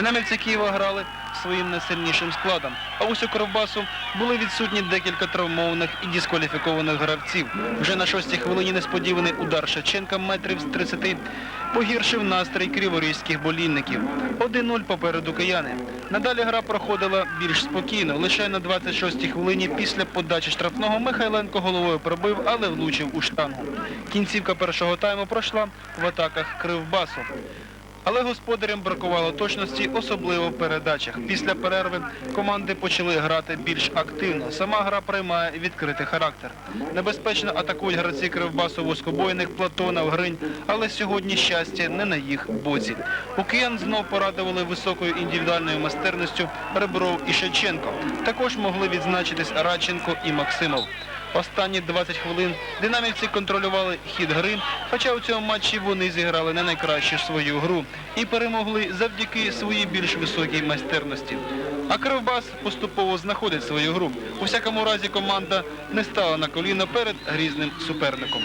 Динамівці Києва грали своїм найсильнішим складом. А ось у Кровбасу були відсутні декілька травмованих і дискваліфікованих гравців. Вже на шостій хвилині несподіваний удар Шевченка метрів з 30 погіршив настрій криворізьких болільників. 1-0 попереду кияни. Надалі гра проходила більш спокійно. Лише на 26-й хвилині після подачі штрафного Михайленко головою пробив, але влучив у штангу. Кінцівка першого тайму пройшла в атаках Кривбасу. Але господарям бракувало точності, особливо в передачах. Після перерви команди почали грати більш активно. Сама гра приймає відкритий характер. Небезпечно атакують гравці кривбасу воскобойних Платонов, Гринь, але сьогодні щастя не на їх боці. У киян знов порадували високою індивідуальною майстерністю Ребров і Шевченко. Також могли відзначитись Радченко і Максимов. Останні 20 хвилин динамівці контролювали хід гри, хоча у цьому матчі вони зіграли не найкращу свою гру і перемогли завдяки своїй більш високій майстерності. А Кривбас поступово знаходить свою гру. У всякому разі команда не стала на коліна перед грізним суперником.